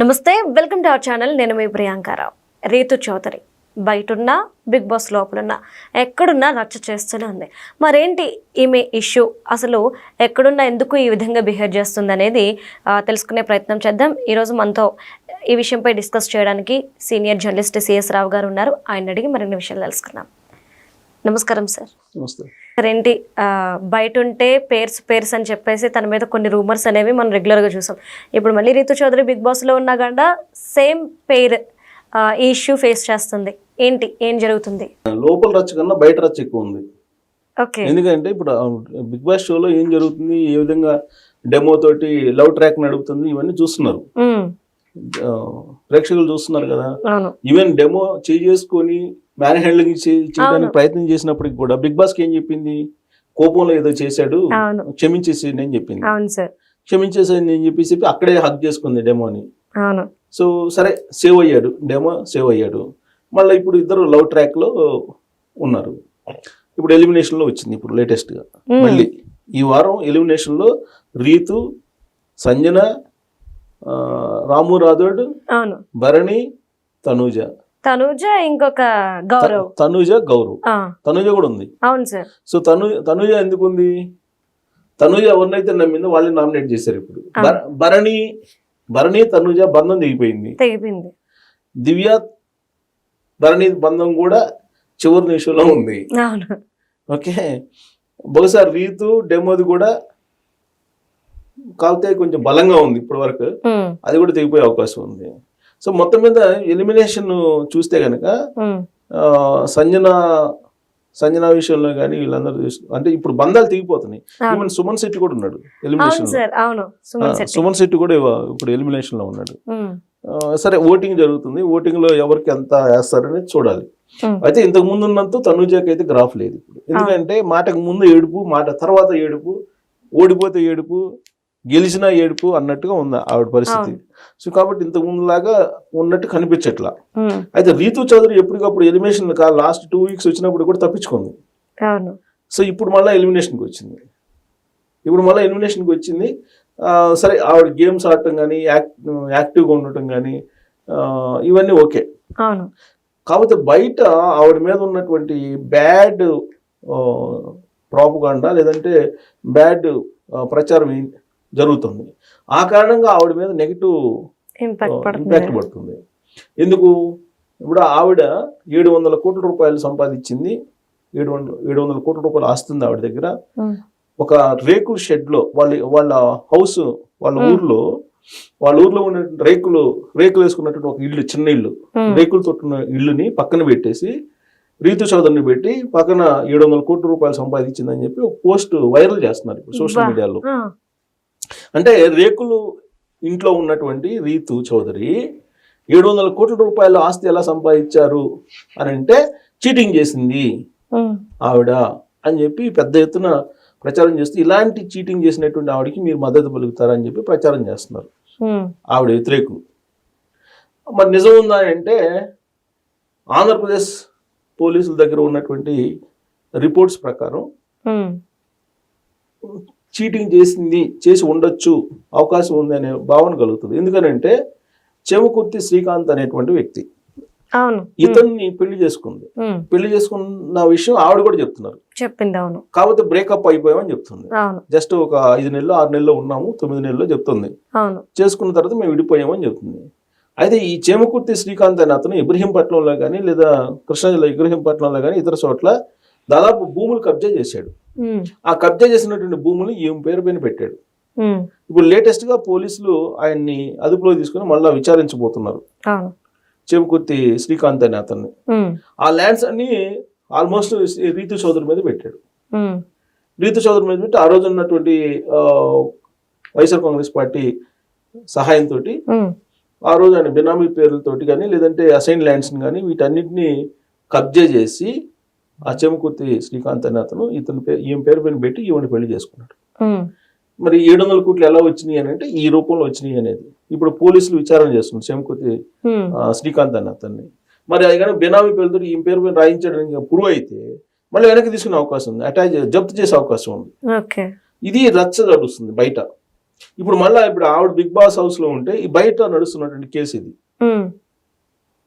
నమస్తే welcome to our channel. నేను మీ ప్రియాంకారావు రీతు చౌదరి బయటున్నా బిగ్ బాస్ లోపలున్నా ఎక్కడున్నా రచ్చ చేస్తూనే ఉంది. మరేంటి ఈమె ఇష్యూ? అసలు ఎక్కడున్నా ఎందుకు ఈ విధంగా బిహేవ్ చేస్తుంది అనేది తెలుసుకునే ప్రయత్నం చేద్దాం. ఈరోజు మనతో ఈ విషయంపై డిస్కస్ చేయడానికి సీనియర్ జర్నలిస్ట్ సిఎస్ రావు గారు ఉన్నారు. ఆయన అడిగి మరిన్ని విషయాలు తెలుసుకున్నాం నమస్కారం సార్. నమస్తే. ఆ, బయట ఉంటే పేర్స్ పేర్స్ అని చెప్పేసి తన మీద కొన్ని రూమర్స్ అనేవి మనం రెగ్యులర్గా చూసాం. ఇప్పుడు మళ్ళీ రీతు చౌదరి బిగ్ బాస్లో ఉన్నా కూడా సేమ్ పేర్ ఈ ఇష్యూ ఫేస్ చేస్తుంది. ఏంటి? ఏం జరుగుతుంది? లోపల రచ్చ కన్నా బయట రచ్చ ఎక్కువ ఉంది ఓకే. ఎందుకంటే ఇప్పుడు బిగ్ బాస్ షోలో ఏం జరుగుతుంది? ఏ విధంగా డెమో తోటి లవ్ ట్రాక్ నడుపుతుంది? ఇవన్నీ చూస్తున్నారు. ప్రేక్షకులు చూస్తున్నారు కదా. ఈవెన్ డెమో చేసుకొని మ్యాన్ హ్యాండ్లింగ్ చేయడానికి. ప్రయత్నం చేసినప్పటికి కూడా బిగ్ బాస్ ఏం చెప్పింది? కోపంలో ఏదో చేశాడు. క్షమించేసి నేను చెప్పింది. అవును సార్. క్షమించేసి నేను చెప్పేసి అక్కడే హక్ చేసుకుంది డెమోని. అవును. సో సరే సేవ్ అయ్యాడు. డెమో సేవ్ అయ్యాడు. మళ్ళీ ఇప్పుడు ఇద్దరు లవ్ ట్రాక్లో ఉన్నారు. ఇప్పుడు ఎలిమినేషన్లో వచ్చింది ఇప్పుడు లేటెస్ట్గా మళ్ళీ ఈ వారం ఎలిమినేషన్లో రీతు సంజన రాము రాథోడ్ అవును. భరణి తనూజ. తనూజ ఇంకొక గౌరవ్. తనూజ గౌరవ్. తనూజ కూడా ఉంది. అవును సార్. సో తను తనూజ ఎందుకు ఉంది తనూజ ఎవరినైతే నమ్మిందో వాళ్ళని నామినేట్ చేశారు ఇప్పుడు. భర- భరణి భరణి తనూజ బంధం దిగిపోయింది తెగిపోయింది. దివ్య భరణి బంధం కూడా చివరి నిమిషంలో ఉంది. ఓకే. బహుశా రీతు డెమోది కూడా కాకపోతే కొంచెం బలంగా ఉంది ఇప్పటి వరకు అది కూడా తెగిపోయే అవకాశం ఉంది. సో మొత్తం మీద ఎలిమినేషన్ చూస్తే కనుక ఉమ్, సంజన సంజన విషయంలో కానీ వీళ్ళందరూ అంటే ఇప్పుడు బంధాలు తెగిపోతున్నాయి. ఈవెన్ సుమన్ శెట్టి కూడా ఉన్నాడు ఎలిమినేషన్ సుమన్ శెట్టి. కూడా ఇప్పుడు ఎలిమినేషన్లో ఉన్నాడు. సరే ఓటింగ్ జరుగుతుంది. ఓటింగ్లో ఎవరికి ఎంత వేస్తారనేది చూడాలి. అయితే ఇంతకు ముందు ఉన్నంత తనుజాకి అయితే గ్రాఫ్ లేదు ఇప్పుడు. ఎందుకంటే మాటకు ముందు ఏడుపు మాట తర్వాత ఏడుపు ఓడిపోతే ఏడుపు గెలిచినా ఏడుపు అన్నట్టుగా ఉంది ఆవిడ పరిస్థితి. సో కాబట్టి ఇంతకు ముందులాగా ఉన్నట్టు కనిపించట్లా. అయితే రీతు చౌదరి ఎప్పటికప్పుడు ఎలిమినేషన్ లాస్ట్ టూ వీక్స్ వచ్చినప్పుడు కూడా తప్పించుకుంది. సో ఇప్పుడు మళ్ళీ ఎలిమినేషన్కి వచ్చింది. ఇప్పుడు మళ్ళీ ఎలిమినేషన్కి వచ్చింది. సరే ఆవిడ గేమ్స్ ఆడటం కానీ యాక్ట్ యాక్టివ్గా ఉండటం కానీ ఇవన్నీ ఓకే. కాకపోతే బయట ఆవిడ మీద ఉన్నటువంటి బ్యాడ్ ప్రాపగాండా లేదంటే బ్యాడ్ ప్రచారం జరుగుతుంది. ఆ కారణంగా ఆవిడ మీద నెగిటివ్ ఇంపాక్ట్ ఇంపాక్ట్ పడుతుంది. ఎందుకు? ఇప్పుడు ఆవిడ ఏడు వందల కోట్ల రూపాయలు సంపాదించింది. ఏడు వందల ఏడు వందల కోట్ల రూపాయలు ఆస్తుంది ఆవిడ దగ్గర. ఒక రేకుల షెడ్లో వాళ్ళ వాళ్ళ హౌస్ వాళ్ళ. ఊర్లో వాళ్ళ ఊర్లో ఉన్న రేకులు రేకులు వేసుకున్నటువంటి ఒక ఇల్లు చిన్న ఇల్లు. రేకులతో ఉన్న ఇల్లుని పక్కన పెట్టేసి రీతు చౌదరిని పెట్టి పక్కన ఏడు వందల కోట్ల రూపాయలు సంపాదించిందని చెప్పి ఒక పోస్ట్ వైరల్ చేస్తున్నారు ఇప్పుడు సోషల్. మీడియాలో. అంటే రేకులు ఇంట్లో ఉన్నటువంటి రీతు చౌదరి ఏడు వందల కోట్ల రూపాయల ఆస్తి ఎలా సంపాదించారు అని అంటే చీటింగ్ చేసింది ఆవిడ అని చెప్పి పెద్ద ఎత్తున ప్రచారం చేస్తూ ఇలాంటి చీటింగ్ చేసినటువంటి ఆవిడకి మీరు మద్దతు పలుకుతారని చెప్పి ప్రచారం చేస్తున్నారు. ఆవిడ వ్యతిరేకులు మరి నిజం ఉందా అంటే ఆంధ్రప్రదేశ్ పోలీసుల దగ్గర ఉన్నటువంటి రిపోర్ట్స్ ప్రకారం చీటింగ్ చేసింది చేసి ఉండొచ్చు అవకాశం ఉంది అనే భావన కలుగుతుంది. ఎందుకనంటే చెమకుర్తి శ్రీకాంత్ అనేటువంటి వ్యక్తి. ఇతన్ని పెళ్ళి చేసుకుంది. పెళ్ళి చేసుకున్న విషయం ఆవిడ కూడా చెప్తున్నారు. చెప్పింది అవును. కాకపోతే బ్రేకప్ అయిపోయామని చెప్తుంది. జస్ట్ ఒక ఐదు నెలలు ఆరు నెలలు ఉన్నాము తొమ్మిది నెలలు చెప్తుంది. చేసుకున్న తర్వాత మేము విడిపోయామని చెప్తుంది. అయితే ఈ చేమకుర్తి శ్రీకాంత్ అనే అతను ఇబ్రహీంపట్నంలో కానీ లేదా కృష్ణా జిల్లా ఇబ్రహీంపట్నంలో కానీ ఇతర చోట్ల దాదాపు భూములు కబ్జా చేశాడు. ఆ కబ్జా చేసినటువంటి భూములు ఈమె పేరు పైన పెట్టాడు. ఇప్పుడు లేటెస్ట్గా పోలీసులు ఆయన్ని అదుపులో తీసుకుని మళ్ళీ విచారించబోతున్నారు. చేమకుర్తి శ్రీకాంత్ అనే అతన్ని. ఆ ల్యాండ్స్ అన్ని ఆల్మోస్ట్ రీతు చౌదరి మీద పెట్టాడు. రీతు చౌదరి మీద పెట్టి ఆ రోజు ఉన్నటువంటి వైఎస్ఆర్ కాంగ్రెస్ పార్టీ సహాయంతో ఆ రోజు ఆయన బినామీ పేర్లతోటి కానీ లేదంటే అసైన్ ల్యాండ్స్ కానీ వీటన్నిటిని కబ్జా చేసి ఆ చెమకుర్తి శ్రీకాంత్ అనే అతను ఇతని పేరు ఈమె పేరు పైన పెట్టి ఈవిని పెళ్ళి చేసుకున్నాడు. మరి ఏడు వందల కోట్లు ఎలా వచ్చినాయి అని అంటే ఈ రూపంలో వచ్చినాయి అనేది. ఇప్పుడు పోలీసులు విచారణ చేస్తున్నారు చెమకుర్తి శ్రీకాంత్ అనే అతన్ని. మరి అది కానీ బినామీ పేరుతో ఈ పేరు పైన రాయించడానికి ప్రూవ్ అయితే మళ్ళీ వెనక్కి తీసుకునే అవకాశం ఉంది. అటాచ్ జప్తు చేసే అవకాశం ఉంది. ఇది రచ్చ జరుగుతుంది బయట. ఇప్పుడు మళ్ళీ ఇప్పుడు ఆవిడ బిగ్ బాస్ హౌస్లో ఉంటే ఈ బయట నడుస్తున్నటువంటి కేసు ఇది.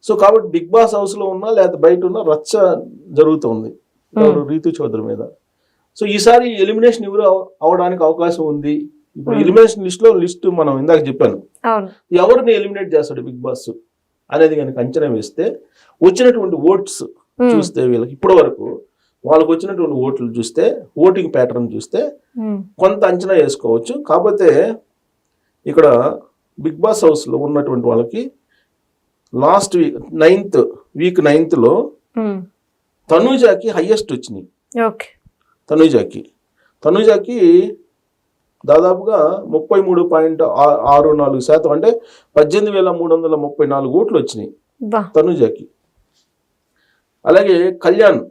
సో కాబట్టి బిగ్ బాస్ హౌస్లో ఉన్నా లేదా బయట ఉన్నా రచ్చ జరుగుతుంది. ఎవరు? రీతు చౌదరి మీద. సో ఈసారి ఎలిమినేషన్ ఎవరు అవ- అవడానికి అవకాశం ఉంది? ఇప్పుడు. ఎలిమినేషన్ లిస్ట్లో లిస్ట్ మనం ఇందాక చెప్పాను. ఎవరిని ఎలిమినేట్ చేస్తాడు బిగ్ బాస్ అనేది కనుక అంచనా వేస్తే వచ్చినటువంటి ఓట్స్ చూస్తే వీళ్ళకి ఇప్పటి వరకు వాళ్ళకి వచ్చినటువంటి ఓట్లు చూస్తే ఓటింగ్ ప్యాటర్న్ చూస్తే కొంత అంచనా వేసుకోవచ్చు. కాకపోతే ఇక్కడ బిగ్ బాస్ హౌస్లో ఉన్నటువంటి వాళ్ళకి లాస్ట్ వీక్ నైన్త్ వీక్ నైన్త్లో తనూజాకి హయ్యెస్ట్ వచ్చినాయి. ఓకే తనూజాకి. తనూజాకి దాదాపుగా ముప్పై మూడు పాయింట్ ఆరు నాలుగు శాతం అంటే పద్దెనిమిది వేల మూడు వందల ముప్పై నాలుగు ఓట్లు వచ్చినాయి తనుజాకి. అలాగే కళ్యాణ్.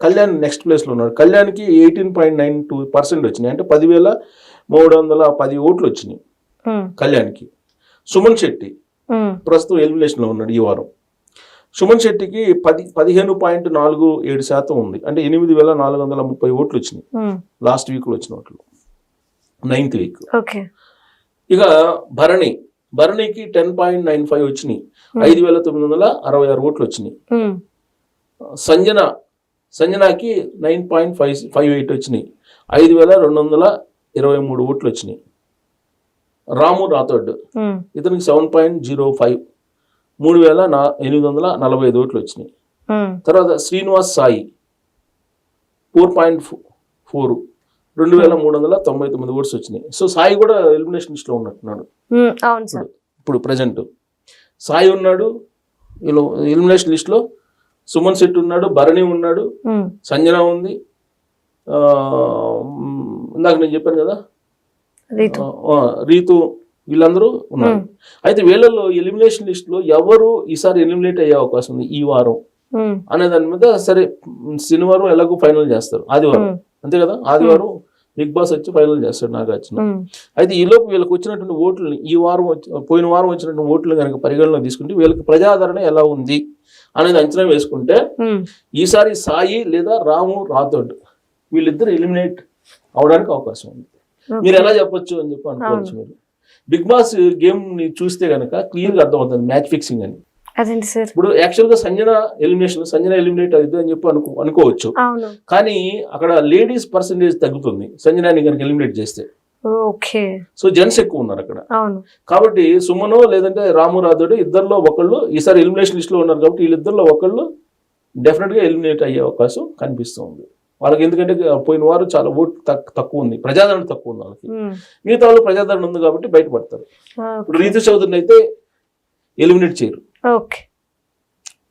కళ్యాణ్ నెక్స్ట్ ప్లేస్లో ఉన్నాడు. కళ్యాణ్కి eighteen point nine two percent వచ్చినాయి. అంటే పదివేల మూడు వందల పది ఓట్లు వచ్చినాయి ఉమ్, కళ్యాణ్కి. సుమన్ శెట్టి. ప్రస్తుతం ఎలిమినేషన్లో ఉన్నాడు ఈ వారం. సుమన్ శెట్టికి పది పదిహేను పాయింట్ నాలుగు ఏడు శాతం ఉంది. అంటే ఎనిమిది వేల నాలుగు వందల ముప్పై ఓట్లు వచ్చినాయి. లాస్ట్ వీక్లో వచ్చిన ఓట్లు. Ninth week. ఓకే. ఇక భరణి భరణికి టెన్ పాయింట్ నైన్ ఫైవ్ వచ్చినాయి. ఐదు వేల తొమ్మిది వందల అరవై ఆరు ఓట్లు వచ్చినాయి. Sanjana సంజనాకి nine point five five eight వచ్చినాయి. ఐదు వేల రెండు వందల ఇరవై మూడు ఓట్లు వచ్చినాయి. రాము రాథోడ్. ఇతనికి సెవెన్ పాయింట్ జీరో ఫైవ్. మూడు వేల ఎనిమిది వందల నలభై ఐదు ఓట్లు వచ్చినాయి. తర్వాత Srinivas Sai four point four. రెండు వేల మూడు వందల తొంభై తొమ్మిది ఓట్స్ వచ్చినాయి. సో సాయి కూడా ఎలిమినేషన్ లిస్ట్లో ఉన్నట్టున్నాడు. ఇప్పుడు ప్రజెంట్. సాయి ఉన్నాడు ఎలిమినేషన్ లిస్ట్లో. సుమన్ శెట్టి ఉన్నాడు భరణి ఉన్నాడు సంజన ఉంది. ఇందాక నేను చెప్పాను కదా రీతు. వీళ్ళందరూ ఉన్నారు. అయితే వీళ్ళల్లో ఎలిమినేషన్ లిస్ట్లో ఎవరు ఈసారి ఎలిమినేట్ అయ్యే అవకాశం ఉంది ఈ వారం? అనే దాని మీద సరే శనివారం ఎలాగో ఫైనల్ చేస్తారు. ఆదివారం. అంతే కదా? ఆదివారం బిగ్ బాస్ వచ్చి ఫైనల్ చేస్తాడు నాగార్జున. ఉమ్, అయితే ఈ లోపు వీళ్ళకి వచ్చినటువంటి ఓట్లని ఈ వారం పోయిన వారం వచ్చినటువంటి ఓట్లు కనుక పరిగణలో తీసుకుంటే వీళ్ళకి ప్రజాదరణ ఎలా ఉంది అనేది అంచనా వేసుకుంటే ఈసారి సాయి లేదా రాము రాథోడ్ వీళ్ళిద్దరు ఎలిమినేట్ అవడానికి అవకాశం ఉంది. మీరు ఎలా చెప్పొచ్చు అని చెప్పి అనుకోవచ్చు మీరు. బిగ్ బాస్ గేమ్ని చూస్తే కనుక క్లియర్గా అర్థమవుతుంది మ్యాచ్ ఫిక్సింగ్ అని. అదేంటి సార్? ఇప్పుడు యాక్చువల్గా సంజన ఎలిమినేషన్ సంజన ఎలిమినేట్ అవుతుంది అని చెప్పి అనుకో అనుకోవచ్చు. కానీ అక్కడ లేడీస్ పర్సంటేజ్ తగ్గుతుంది సంజనాని కనుక ఎలిమినేట్ చేస్తే. ఓకే. సో జెంట్స్ ఎక్కువ ఉన్నారు అక్కడ. కాబట్టి సుమను లేదంటే రాము రాథోడ్ ఇద్దరిలో ఒకళ్ళు ఈసారి ఎలిమినేషన్ లిస్ట్లో ఉన్నారు కాబట్టి వీళ్ళిద్దరిలో ఒకళ్ళు డెఫినెట్గా ఎలిమినేట్ అయ్యే అవకాశం కనిపిస్తుంది వాళ్ళకి ఎందుకంటే పోయిన వారు చాలా ఓట్ తక్- తక్కువ ఉంది. ప్రజాదరణ తక్కువ ఉంది వాళ్ళకి. మిగతా వాళ్ళు ప్రజాదరణ ఉంది కాబట్టి బయటపడతారు. ఇప్పుడు రీతు చౌదరిని అయితే ఎలిమినేట్ చేయరు.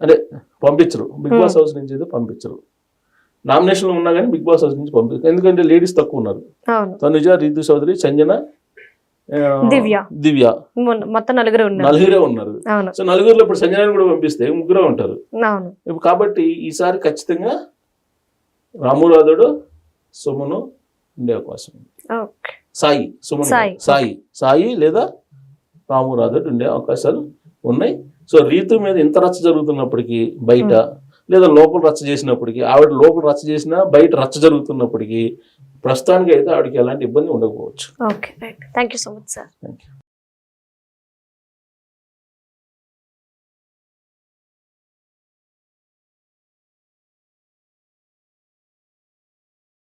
అంటే పంపించరు. బిగ్ బాస్ హౌస్ నుంచి అయితే పంపించరు. నామినేషన్లో ఉన్నా కానీ బిగ్ బాస్ హౌస్ నుంచి పంపించరు ఎందుకంటే లేడీస్ తక్కువ ఉన్నారు. తనుజ రీతు చౌదరి సంజన దివ్య. దివ్య. మొత్తం నలుగురు ఉన్నారు. నలుగురే ఉన్నారు. అవును. సో నలుగురిలో ఇప్పుడు సంజనాన్ని కూడా పంపిస్తే ముగ్గురే ఉంటారు. ఇప్పుడు కాబట్టి ఈసారి ఖచ్చితంగా రామురాధుడు సుమను ఉండే అవకాశం ఉంది సాయి సుమన్ సాయి. సాయి లేదా రామురాధుడు ఉండే అవకాశాలు ఉన్నాయి. సో రీతు మీద ఇంత రచ్చ జరుగుతున్నప్పటికీ బయట లేదా లోపల రచ్చ చేసినప్పటికీ ఆవిడ లోపల రచ్చ చేసినా బయట రచ్చ జరుగుతున్నప్పటికీ ప్రస్తుతానికి అయితే ఆవిడకి ఎలాంటి ఇబ్బంది ఉండకపోవచ్చు. Thank you so much sir. Thank you